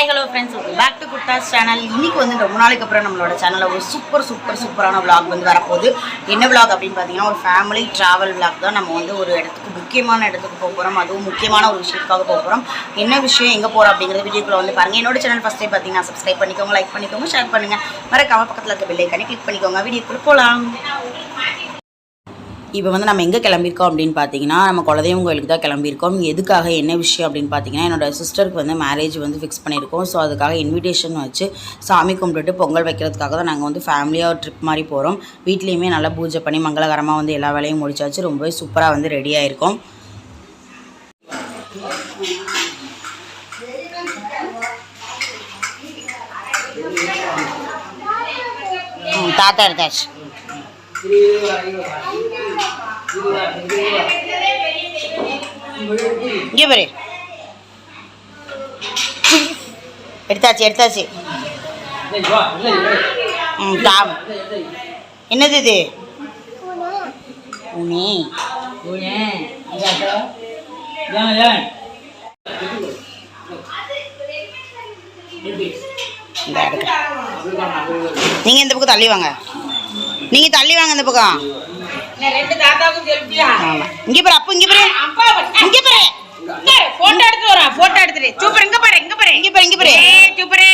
Hi hello friends back to குட்டாஸ் channel இன்னைக்கு வந்து ரொம்ப நாளைக்கு அப்புறம் நம்மளோட சேனலில் ஒரு சூப்பர் சூப்பர் சூப்பரான விளாக் வந்து வரப்போகுது. என்ன விளாக் அப்படின்னு பார்த்தீங்கன்னா ஒரு ஃபேமிலி ட்ராவல் விளாக் தான். நம்ம வந்து ஒரு இடத்துக்கு முக்கியமான இடத்துக்கு போக போகிறோம் அதுவும் முக்கியமான ஒரு விஷயத்துக்காக போக போகிறோம் என்ன விஷயம் எங்கே போகிறோம் அப்படிங்கிறது வீடியோக்குள்ள வந்து பாருங்கள் என்னோட சேனல் ஃபஸ்ட் டைம் பார்த்தீங்கன்னா சப்ஸ்கிரைப் பண்ணிக்கோங்க லைக் பண்ணிக்கோங்க ஷேர் பண்ணுங்கள் மறக்காம பக்கத்தில் இருக்க பெல் ஐக்கானே கிளிக் பண்ணிக்கோங்க. வீடியோக்குள்ளே போகலாம் இப்போ வந்து நம்ம எங்கே கிளம்பியிருக்கோம் அப்படின்னு பார்த்தீங்கன்னா நம்ம குலதெய்வம் கோயிலுக்கு தான் கிளம்பியிருக்கோம். எதுக்காக என்ன விஷயம் அப்படின்னு பார்த்தீங்கன்னா என்னோட சிஸ்டருக்கு வந்து மேரேஜ் வந்து ஃபிக்ஸ் பண்ணியிருக்கோம். ஸோ அதுக்காக இன்விடேஷன் வச்சு சாமி கும்பிட்டுட்டு பொங்கல் வைக்கிறதுக்காக தான் நாங்கள் வந்து ஃபேமிலியாக ஒரு ட்ரிப் மாதிரி போகிறோம் வீட்லேயுமே நல்லா பூஜை பண்ணி மங்களகரமாக வந்து எல்லா வேலையும் முடிச்சாச்சு. ரொம்பவே சூப்பராக வந்து ரெடி ஆயிருக்கோம். தாத்தா எடுத்தாச்சு. இங்கே பாரு. எடுத்தாச்சு எடுத்தாச்சு. என்னது இது? உனி இந்த நீங்கள் இந்த பக்கம் தள்ளி வாங்க. நீங்கள் தள்ளி வாங்க இந்த பக்கம். இங்கே பாரு அப்போ இங்கே பாரு. இங்கே பாரு. போட்டோ எடுத்து வரேன் போட்டோ எடுத்துட்டு. சூப்பர் இங்க பாரு இங்க பாரு. இங்கே பாரு இங்கே பாரு. ஏய் சூப்பரே.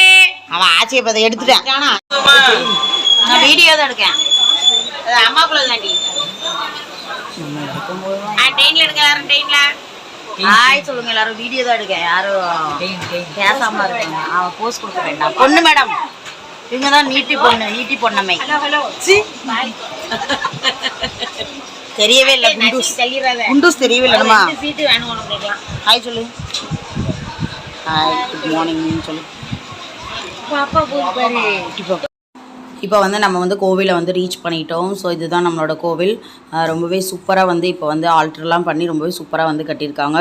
அவன் ஆட்சியை பார்த்து எடுத்துட்டான். நான் வீடியோ தான் எடுக்கேன். அது தாண்டி. ஆ ட்ரெயின்ல எடுங்க எல்லாரும் ட்ரெயின்ல ஹாய் சொல்லுங்க எல்லாரும். வீடியோ தான் எடுக்கேன். யாரும் பேசாம இருக்காங்க. அவன் போஸ்ட் கொடுக்க வேண்டாம். பொண்ணு மேடம் இவங்க தான் நீட்டி பொண்ணு நீட்டி சி. தெரியவே இல்லை குண்டூஸ். குண்டூஸ் தெரியவே இல்லைம்மா. ஹாய் சொல்லு. ஹாய் குட் மார்னிங் சொல்லு. இப்போ வந்து நம்ம வந்து கோவிலை வந்து ரீச் பண்ணிட்டோம். ஸோ இதுதான் நம்மளோட கோவில். ரொம்பவே சூப்பராக வந்து இப்போ வந்து ஆல்ட்ருலாம் பண்ணி ரொம்பவே சூப்பராக வந்து கட்டியிருக்காங்க.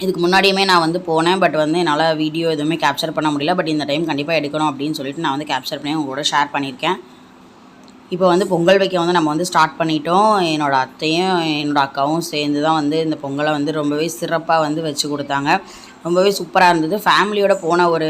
இதுக்கு முன்னாடியுமே நான் வந்து போனேன். பட் வந்து என்னால் வீடியோ எதுவுமே கேப்சர் பண்ண முடியல. பட் இந்த டைம் கண்டிப்பாக எடுக்கணும் அப்படின்னு சொல்லிட்டு நான் வந்து கேப்சர் பண்ணி உங்களோட கூட ஷேர் பண்ணியிருக்கேன். இப்போ வந்து பொங்கல் வைக்க வந்து நம்ம வந்து ஸ்டார்ட் பண்ணிட்டோம். என்னோட அத்தையும் என்னோட அக்காவும் சேர்ந்து தான் வந்து இந்த பொங்கலை வந்து ரொம்பவே சிறப்பாக வந்து வச்சு கொடுத்தாங்க. ரொம்பவே சூப்பராக இருந்தது. ஃபேமிலியோட போன ஒரு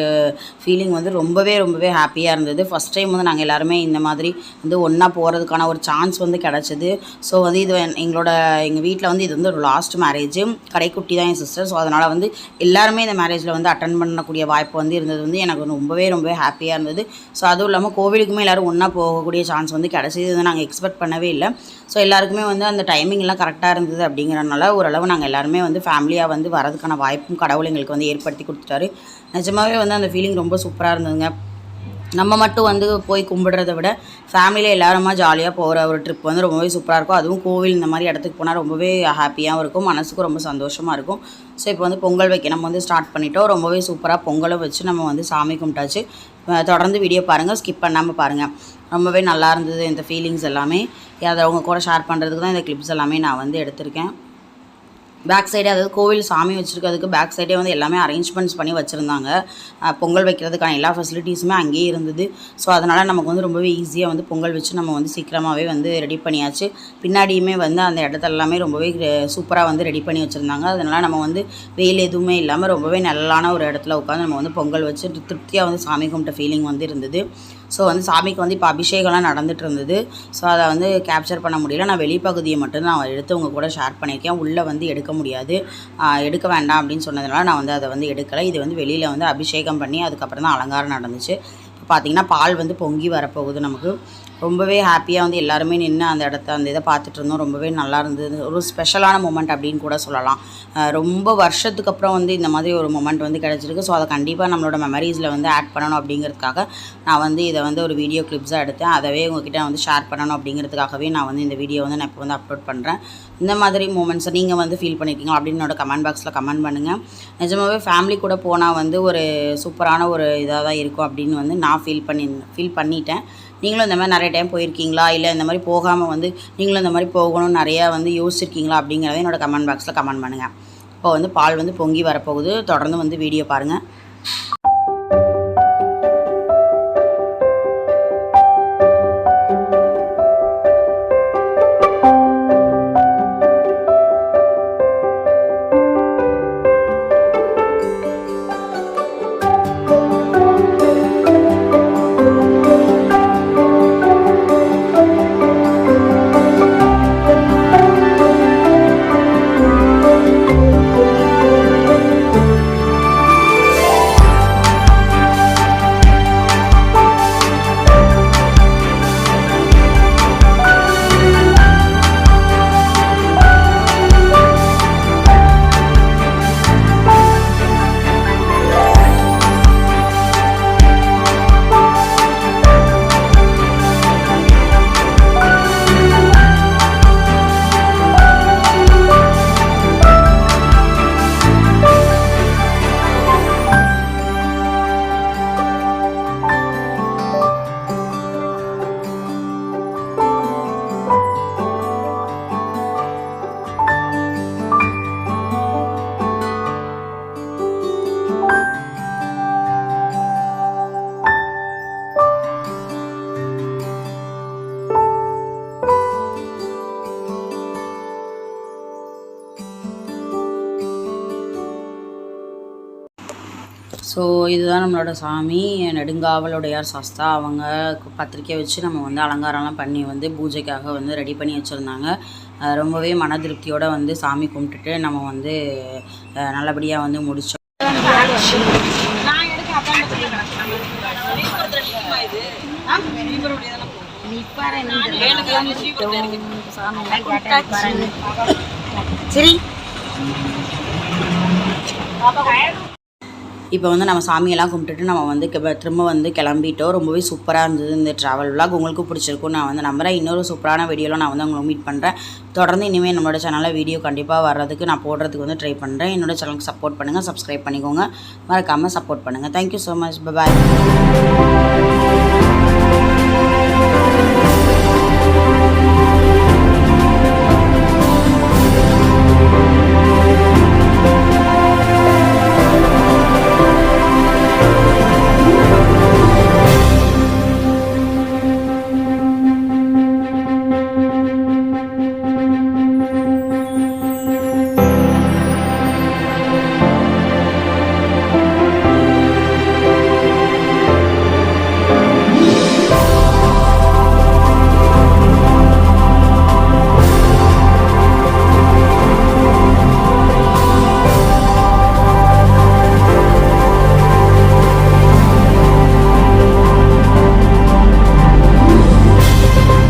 ஃபீலிங் வந்து ரொம்பவே ரொம்பவே ஹாப்பியாக இருந்தது. ஃபஸ்ட் டைம் வந்து நாங்கள் எல்லாருமே இந்த மாதிரி வந்து ஒன்றா போகிறதுக்கான ஒரு சான்ஸ் வந்து கிடச்சிது. ஸோ வந்து இது எங்களோட எங்கள் வீட்டில் வந்து இது வந்து ஒரு லாஸ்ட் மேரேஜ் கடைக்குட்டி தான் என் சிஸ்டர் ஸோ அதனால் வந்து எல்லாருமே இந்த மேரேஜில் வந்து அட்டன் பண்ணக்கூடிய வாய்ப்பு வந்து இருந்தது வந்து எனக்கு ரொம்பவே ரொம்பவே ஹாப்பியாக இருந்தது. ஸோ அதுவும் இல்லாமல் கோவிலுக்குமே எல்லோரும் ஒன்றா போகக்கூடிய சான்ஸ் வந்து கிடச்சிது. இது நாங்கள் எக்ஸ்பெக்ட் பண்ணவே இல்லை. ஸோ எல்லாருக்குமே வந்து அந்த டைமிங்லாம் கரெக்டாக இருந்தது அப்படிங்கிறனால ஓரளவு நாங்கள் எல்லாருமே வந்து ஃபேமிலியாக வந்து வரதுக்கான வாய்ப்பும் கடவுள் எங்களுக்கு வந்து ஏற்படுத்தி கொடுத்துட்டாரு. நிஜமாவே வந்து அந்த ஃபீலிங் ரொம்ப சூப்பராக இருந்ததுங்க. நம்ம மட்டும் வந்து போய் கும்பிடுறத விட ஃபேமிலியில் எல்லாருமா ஜாலியாக போகிற ஒரு ட்ரிப் வந்து ரொம்பவே சூப்பராக இருக்கும். அதுவும் கோவில் இந்த மாதிரி இடத்துக்கு போனால் ரொம்பவே ஹாப்பியாகவும் இருக்கும். மனசுக்கும் ரொம்ப சந்தோஷமாக இருக்கும். ஸோ இப்போ வந்து பொங்கல் வைக்க நம்ம வந்து ஸ்டார்ட் பண்ணிட்டோம். ரொம்பவே சூப்பராக பொங்கலும் வச்சு நம்ம வந்து சாமி கும்பிட்டாச்சு. தொடர்ந்து வீடியோ பாருங்கள் ஸ்கிப் பண்ணாமல் பாருங்கள் ரொம்பவே நல்லா இருந்தது இந்த ஃபீலிங்ஸ் எல்லாமே. அதை அவங்க கூட ஷேர் பண்ணுறதுக்கு தான் இந்த கிளிப்ஸ் எல்லாமே நான் வந்து எடுத்திருக்கேன். பேக் சைடே அதாவது கோவில் சாமி வச்சுருக்கிறதுக்கு பேக் சைடே வந்து எல்லாமே அரேஞ்ச்மெண்ட்ஸ் பண்ணி வச்சுருந்தாங்க. பொங்கல் வைக்கிறதுக்கான எல்லா ஃபெசிலிட்டிஸுமே அங்கேயே இருந்தது. ஸோ அதனால் நமக்கு வந்து ரொம்பவே ஈஸியாக வந்து பொங்கல் வச்சு நம்ம வந்து சீக்கிரமாகவே வந்து ரெடி பண்ணியாச்சு. பின்னாடியுமே வந்து அந்த இடத்த எல்லாமே ரொம்பவே சூப்பராக வந்து ரெடி பண்ணி வச்சுருந்தாங்க. அதனால் நம்ம வந்து வெயில் எதுவுமே இல்லாமல் ரொம்பவே நல்லான ஒரு இடத்துல உட்காந்து நம்ம வந்து பொங்கல் வச்சு திருப்தியாக வந்து சாமி கும்பிட்ட ஃபீலிங் வந்து இருந்தது. ஸோ வந்து சாமிக்கு வந்து இப்போ அபிஷேகம்லாம் நடந்துட்டு இருந்தது ஸோ அதை வந்து கேப்சர் பண்ண முடியல. நான் வெளிப்பகுதியை மட்டும் நான் எடுத்து உங்கள் கூட ஷேர் பண்ணியிருக்கேன். உள்ளே வந்து எடுக்க முடியாது. எடுக்க வேண்டாம் அப்படின்னு சொன்னதுனால நான் வந்து அதை வந்து எடுக்கலை. இது வந்து வெளியில் வந்து அபிஷேகம் பண்ணி அதுக்கப்புறம் தான் அலங்காரம் நடந்துச்சு. பார்த்திங்கன்னா பால் வந்து பொங்கி வரப்போகுது நமக்கு. ரொம்பவே ஹாப்பியாக வந்து எல்லாருமே நின்று அந்த இடத்த அந்த இதை பார்த்துட்டு இருந்தோம். ரொம்பவே நல்லா இருந்தது. ஒரு ஸ்பெஷலான மூமெண்ட் அப்படின்னு கூட சொல்லலாம். ரொம்ப வருஷத்துக்கு அப்புறம் வந்து இந்த மாதிரி ஒரு மூமெண்ட் வந்து கிடச்சிருக்கு. ஸோ அதை கண்டிப்பாக நம்மளோட மெமரிஸில் வந்து ஆட் பண்ணணும் அப்படிங்கிறதுக்காக நான் வந்து இதை வந்து ஒரு வீடியோ கிளிப்ஸாக எடுத்தேன். அதவே உங்ககிட்ட வந்து ஷேர் பண்ணணும் அப்படிங்கிறதுக்காகவே நான் வந்து இந்த வீடியோ வந்து நான் இப்போ வந்து அப்லோட் பண்ணுறேன் இந்த மாதிரி மூமெண்ட்ஸை நீங்கள் வந்து ஃபீல் பண்ணியிருக்கீங்க அப்படின்னு என்னோட கமெண்ட் பாக்ஸில் கமெண்ட் பண்ணுங்கள் நிஜமாகவே ஃபேமிலி கூட போனால் வந்து ஒரு சூப்பரான ஒரு இதாக தான் இருக்கும் அப்படின்னு வந்து நான் ஃபீல் பண்ணியிருந்தேன் ஃபீல் பண்ணிட்டேன். நீங்களும் இந்த மாதிரி நிறைய டைம் போயிருக்கீங்களா? இல்லை இந்த மாதிரி போகாமல் வந்து நீங்களும் இந்த மாதிரி போகணும்னு நிறையா வந்து யோசிச்சிருக்கீங்களா? அப்படிங்கிறத என்னோடய கமெண்ட் பாக்ஸில் கமெண்ட் பண்ணுங்கள் இப்போ வந்து பால் வந்து பொங்கி வரப்போகுது. தொடர்ந்து வந்து வீடியோ பாருங்கள் ஸோ இதுதான் நம்மளோட சாமி நெடுங்காவலுடையார் சாஸ்தா அவங்க பத்திரிக்கை வச்சு நம்ம வந்து அலங்காரம்லாம் பண்ணி வந்து பூஜைக்காக வந்து ரெடி பண்ணி வச்சுருந்தாங்க. ரொம்பவே மன திருப்தியோட வந்து சாமி கும்பிட்டுட்டு நம்ம வந்து நல்லபடியாக வந்து முடிச்சோம். சரி. இப்போ வந்து நம்ம சாமியெல்லாம் கும்பிட்டுட்டு நம்ம வந்து திரும்ப வந்து கிளம்பிட்டோம். ரொம்பவே சூப்பராக இருந்தது இந்த ட்ராவல் vlog. உங்களுக்கு பிடிச்சிருக்கும். நான் வந்து நம்புகிறேன் இன்னொரு சூப்பரான வீடியோவில் நான் வந்து உங்களை மீட் பண்ணுறேன் தொடர்ந்து இனிமேல் நம்மளோட சேனலில் வீடியோ கண்டிப்பாக வர்றதுக்கு நான் போடுறதுக்கு வந்து ட்ரை பண்ணுறேன் என்னோட சேனலுக்கு சப்போர்ட் பண்ணுங்கள் சப்ஸ்கிரைப் பண்ணிக்கோங்க. மறக்காமல் சப்போர்ட் பண்ணுங்கள் தேங்க்யூ ஸோ மச் பாய்